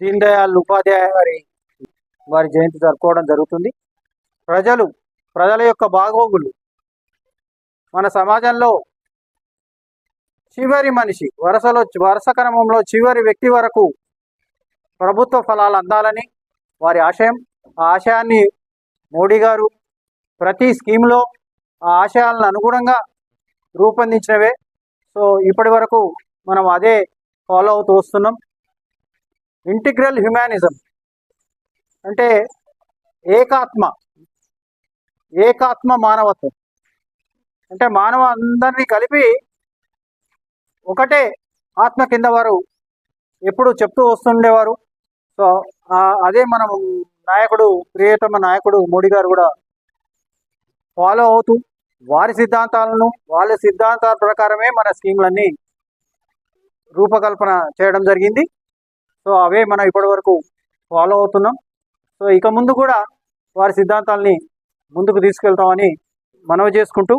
దీన్ దయాళ్ ఉపాధ్యాయ గారి వారి జయంతి జరుపుకోవడం జరుగుతుంది. ప్రజలు ప్రజల యొక్క బాగోగులు మన సమాజంలో చివరి మనిషి వరుసలో వరుస క్రమంలో చివరి వ్యక్తి వరకు ప్రభుత్వ ఫలాలు అందాలని వారి ఆశయం. ఆ ఆశయాన్ని మోడీ గారు ప్రతి స్కీమ్లో ఆ ఆశయాలను అనుగుణంగా రూపొందించినవే. సో ఇప్పటి వరకు మనం అదే ఫాలో అవుతూ వస్తున్నాం. ఇంటిగ్రల్ హ్యుమానిజం అంటే ఏకాత్మ ఏకాత్మ మానవత్వం. అంటే మానవ అందరినీ కలిపి ఒకటే ఆత్మ కింద వారు ఎప్పుడు చెప్తూ వస్తుండేవారు. సో అదే మనం నాయకుడు ప్రియతమ నాయకుడు మోడీ గారు కూడా ఫాలో అవుతూ వారి సిద్ధాంతాలను వాళ్ళ సిద్ధాంతాల ప్రకారమే మన స్కీమ్లన్నీ రూపకల్పన చేయడం జరిగింది. సో అవే మనం ఇప్పటి వరకు ఫాలో అవుతున్నాం. సో ఇక ముందు కూడా వారి సిద్ధాంతాలని ముందుకు తీసుకెళ్తామని మనవి చేసుకుంటూ